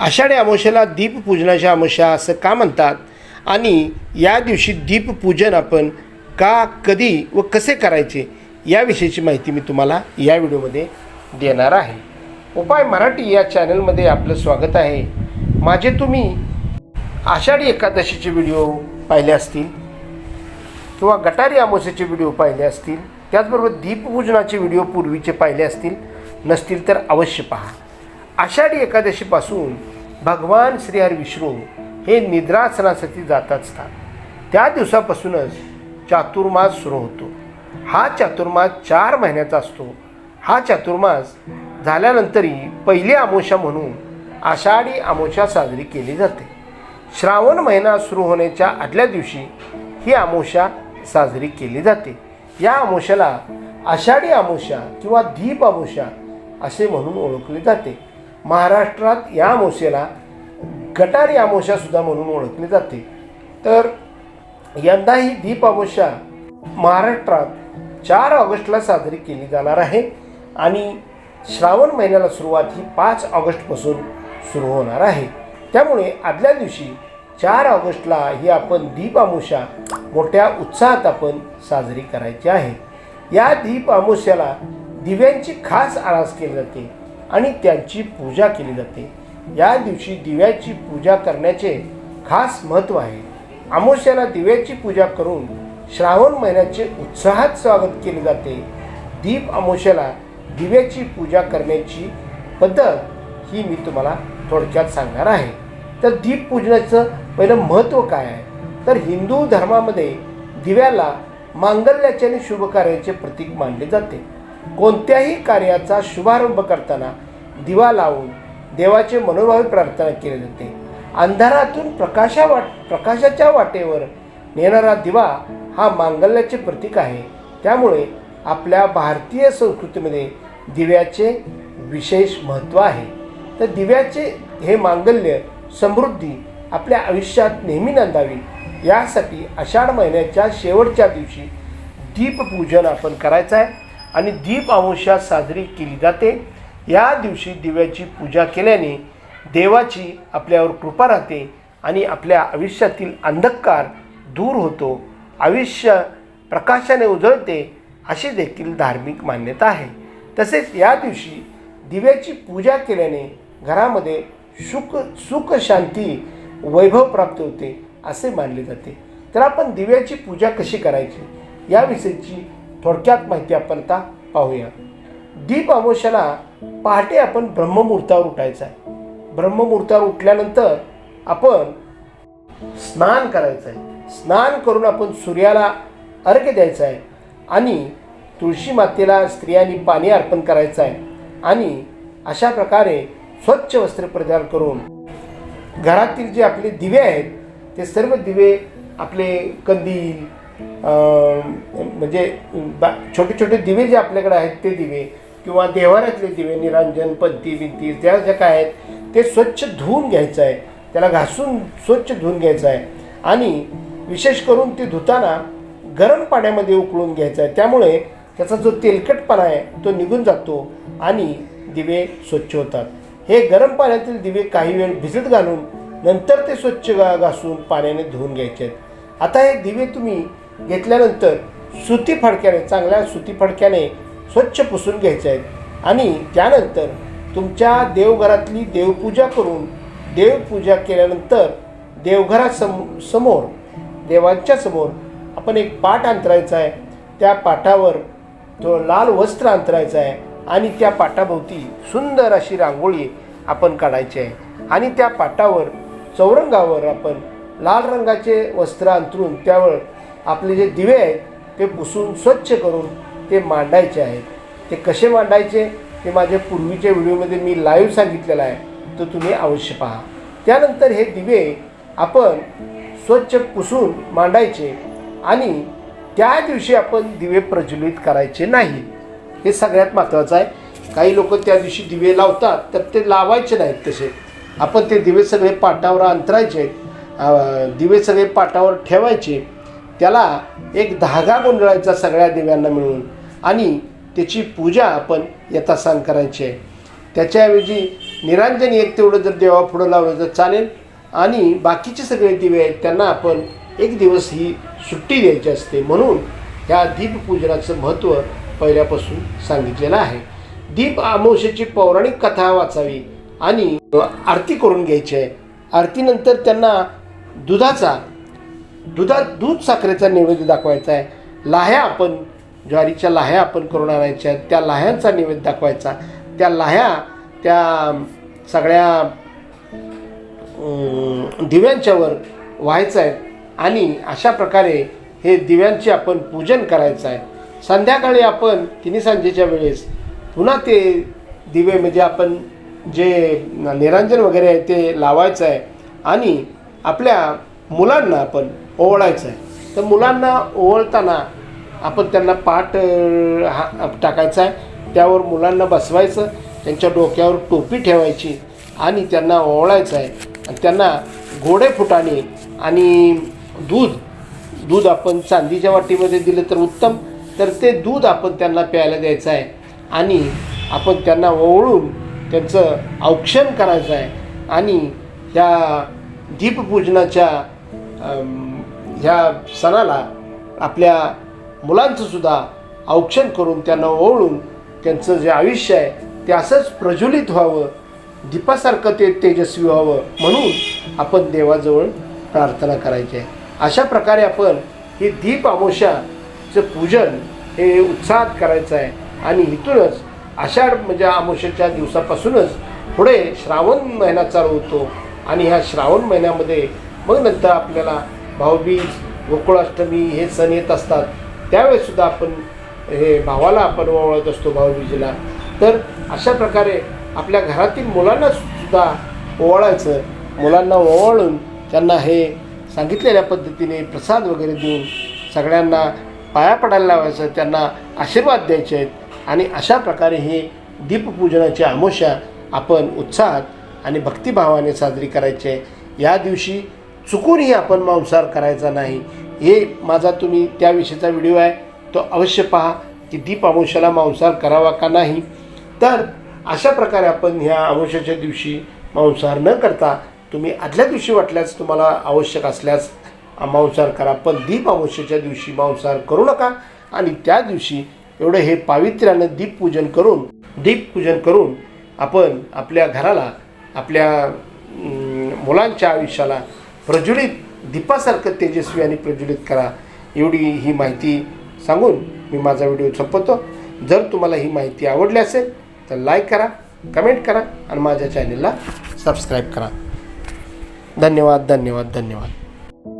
आषाढी अमावश्याला दीपपूजनाच्या अमावस्या असं का म्हणतात? आणि या दिवशी दीपपूजन आपण का कधी व कसे करायचे? याविषयीची माहिती मी तुम्हाला या व्हिडिओमध्ये देणार आहे. उपाय मराठी या चॅनलमध्ये आपलं स्वागत आहे. माझे तुम्ही आषाढी एकादशीचे व्हिडिओ पाहिले असतील किंवा गटारी अमावस्याचे व्हिडिओ पाहिले असतील त्याचबरोबर दीपपूजनाचे व्हिडिओ पूर्वीचे पाहिले असतील नसतील तर अवश्य पहा. आषाढी एकादशीपासून भगवान श्रीहरी विष्णू हे निद्रासनासाठी जात असतात त्या दिवसापासूनच चातुर्मास सुरू होतो. हा चातुर्मास चार महिन्याचा असतो. हा चातुर्मास झाल्यानंतरही पहिली आमोशा म्हणून आषाढी आमोशा साजरी केली जाते. श्रावण महिना सुरू होण्याच्या आदल्या दिवशी ही आमोशा साजरी केली जाते. या आमोशाला आषाढी आमोशा किंवा दीप आमोशा असे म्हणून ओळखले जाते. महाराष्ट्रात या अमावस्येला गटारी या सुद्धा म्हणून ओळखली जाते. तर यंदा ही दीप अमावस्या महाराष्ट्रात चार ऑगस्टला साजरी केली जाणार आहे आणि श्रावण महिन्याला सुरुवात ही पाच ऑगस्टपासून सुरू होणार आहे. त्यामुळे आदल्या दिवशी चार ऑगस्टला ही आपण दीप अमावस्या मोठ्या उत्साहात आपण साजरी करायची आहे. या दीप अमावस्याला दिव्यांची खास आरास केली जाते. आणि त्यांची पूजा केली जाते. या दिवशी दिव्याची पूजा करण्याचे खास महत्त्व आहे. अमावस्याला दिव्याची पूजा करून श्रावण महिन्याचे उत्साहात स्वागत केले जाते. दीप अमावस्याला दिव्याची पूजा करण्याची पद्धत ही मी तुम्हाला थोडक्यात सांगणार आहे. तर दीपपूजनाचं पहिलं महत्त्व काय आहे? तर हिंदू धर्मामध्ये दिव्याला मांगल्याचे आणि शुभ कार्याचे प्रतीक मानले जाते. कोणत्याही कार्याचा शुभारंभ करताना दिवा लावून देवाचे मनोभावी प्रार्थना केली जाते. अंधारातून प्रकाशा वाट प्रकाशाच्या वाटेवर नेणारा दिवा हा मांगल्याचे प्रतीक आहे. त्यामुळे आपल्या भारतीय संस्कृतीमध्ये दिव्याचे विशेष महत्त्व आहे. तर दिव्याचे हे मांगल्य समृद्धी आपल्या आयुष्यात नेहमी नांदावी. यासाठी आषाढ महिन्याच्या शेवटच्या दिवशी दीपपूजन आपण करायचं आहे. आणि दीप अंशात साजरी केली जाते. या दिवशी दिव्याची पूजा केल्याने देवाची आपल्यावर कृपा राहते आणि आपल्या आयुष्यातील अंधकार दूर होतो. आयुष्य प्रकाशाने उजळते अशी देखील धार्मिक मान्यता आहे. तसेच या दिवशी दिव्याची पूजा केल्याने घरामध्ये सुख सुख शांती वैभव प्राप्त होते असे मानले जाते. तर आपण दिव्याची पूजा कशी करायची? याविषयीची थोडक्यात माहिती आपण आता पाहूया. दीप अमावस्याला पहाटे आपण ब्रह्ममुहूर्तावर उठायचं आहे. ब्रह्ममुहूर्तावर उठल्यानंतर आपण स्नान करायचं आहे. स्नान करून आपण सूर्याला अर्घ्य द्यायचं आहे आणि तुळशी मातेला स्त्रियांनी पाणी अर्पण करायचं आहे आणि अशा प्रकारे स्वच्छ वस्त्र परिधान करून घरातील जे आपले दिवे आहेत ते सर्व दिवे आपले कंदील म्हणजे बा छोटे छोटे दिवे जे आपल्याकडे आहेत ते दिवे किंवा देवाऱ्यातले दिवे निरांजन पंथी बिंती त्या ज्या काय आहेत ते स्वच्छ धुवून घ्यायचं आहे. त्याला घासून स्वच्छ धुवून घ्यायचं आहे. आणि विशेष करून ते धुताना गरम पाण्यामध्ये उकळून घ्यायचं आहे. त्यामुळे त्याचा जो तेलकटपणा आहे तो निघून जातो आणि दिवे स्वच्छ होतात. हे गरम पाण्यातील दिवे काही वेळ भिजत घालून नंतर ते स्वच्छ घा घासून पाण्याने धुवून घ्यायचे आहेत. आता हे दिवे तुम्ही घेतल्यानंतर सुती फडक्याने चांगल्या सुती फडक्याने स्वच्छ पुसून घ्यायचे आहेत. आणि त्यानंतर तुमच्या देवघरातली देवपूजा करून देवपूजा केल्यानंतर देवघरासम समोर देवांच्या समोर आपण एक पाट अंतरायचा आहे. त्या पाटावर तो लाल वस्त्र अंतरायचं आहे आणि त्या पाटाभोवती सुंदर अशी रांगोळी आपण काढायची आहे. आणि त्या पाटावर चौरंगावर आपण लाल रंगाचे वस्त्र अंतरून त्यावर आपले जे दिवे आहेत ते पुसून स्वच्छ करून ते मांडायचे आहेत. ते कसे मांडायचे? ते माझ्या पूर्वीच्या व्हिडिओमध्ये मी लाईव्ह सांगितलेलं आहे. तो तुम्ही अवश्य पहा. त्यानंतर हे दिवे आपण स्वच्छ पुसून मांडायचे आणि त्या दिवशी आपण दिवे प्रज्वलित करायचे नाही. हे सगळ्यात महत्त्वाचं आहे. काही लोक त्या दिवशी दिवे लावतात तर ते लावायचे नाहीत तसे. आपण ते दिवे सगळे पाटावर अंतरायचे दिवे सगळे पाटावर ठेवायचे. त्याला एक धागा गोंधळायचा सगळ्या दिव्यांना मिळून. आणि त्याची पूजा आपण यथास्थान करायची आहे. त्याच्याऐवजी निरांजन एक तेवढं जर देवापुढं लावलं तर चालेल. आणि बाकीचे सगळे दिवे आहेत त्यांना आपण एक दिवस ही सुट्टी द्यायची असते. म्हणून ह्या दीपपूजनाचं महत्त्व पहिल्यापासून सांगितलेलं आहे. दीप अमावस्येची पौराणिक कथा वाचावी आणि आरती करून घ्यायची आहे. आरतीनंतर त्यांना दुधाचा दुधात दूध साखरेचा नैवेद्य दाखवायचा आहे. लाह्या आपण ज्वारीच्या लाह्या आपण करून आणायच्या आहेत. त्या लाह्यांचा नैवेद्य दाखवायचा. त्या लाह्या त्या सगळ्या दिव्यांच्यावर व्हायचं आहे. आणि अशा प्रकारे हे दिव्यांचे आपण पूजन करायचं आहे. संध्याकाळी आपण तिन्ही सांजेच्या वेळेस पुन्हा ते दिवे म्हणजे आपण जे निरांजन वगैरे आहे ते लावायचं आहे. आणि आपल्या मुलांना आपण ओवळायचं आहे तर मुलांना ओवळताना आपण त्यांना पाठ हा टाकायचा आहे त्यावर मुलांना बसवायचं त्यांच्या डोक्यावर टोपी ठेवायची आणि त्यांना ओवळायचं आहे आणि त्यांना घोडे फुटाणे आणि दूध दूध आपण चांदीच्या वाटीमध्ये दिलं तर उत्तम. तर ते दूध आपण त्यांना प्यायला द्यायचं आहे आणि आपण त्यांना ओवळून त्यांचं औक्षण करायचं आहे आणि ह्या दीपपूजनाच्या ह्या सणाला आपल्या मुलांचंसुद्धा औक्षण करून त्यांना ओवळून त्यांचं जे आयुष्य आहे ते असंच प्रज्वलित व्हावं दीपासारखं ते तेजस्वी व्हावं म्हणून आपण देवाजवळ प्रार्थना करायची आहे. अशा प्रकारे आपण हे दीप अमावस्याचं पूजन हे उत्साहात करायचं आहे. आणि इथूनच आषाढ म्हणजे अमावस्याच्या दिवसापासूनच पुढे श्रावण महिना चालू होतो. आणि ह्या श्रावण महिन्यामध्ये मग नंतर आपल्याला भाऊबीज गोकुळाष्टमी हे सण येत असतात. त्यावेळेसुद्धा आपण हे भावाला आपण ओवाळत असतो भाऊबीजेला. तर अशा प्रकारे आपल्या घरातील मुलांना सुद्धा ओवाळायचं मुलांना ओवाळून त्यांना हे सांगितलेल्या पद्धतीने प्रसाद वगैरे देऊन सगळ्यांना पाया पडायला लावायचं त्यांना आशीर्वाद द्यायचे आहेत. आणि अशा प्रकारे हे दीपपूजनाची आमोशा आपण उत्साहात आणि भक्तिभावाने साजरी करायची. आहे या दिवशी चुकूनही आपण मांसाहार करायचा नाही. हे माझा तुम्ही त्याविषयीचा व्हिडिओ आहे. तो अवश्य पहा की दीप अमावस्याला मांसाहार करावा का नाही. तर अशा प्रकारे आपण ह्या अमावस्याच्या दिवशी मांसाहार न करता तुम्ही आदल्या दिवशी वाटल्यास तुम्हाला आवश्यक असल्यास मांसाहार करा. पण दीप अमावस्येच्या दिवशी मांसाहार करू नका. आणि त्या दिवशी एवढं हे पावित्र्यानं दीपपूजन करून दीपपूजन करून आपण आपल्या घराला आपल्या मुलांच्या आयुष्याला प्रज्वलित दीपासारखं तेजस्वी आणि प्रज्वलित करा. एवढी ही माहिती सांगून मी माझा व्हिडिओ संपवतो. जर तुम्हाला ही माहिती आवडली असेल तर लाईक करा कमेंट करा आणि माझ्या चॅनलला सबस्क्राईब करा. धन्यवाद धन्यवाद धन्यवाद.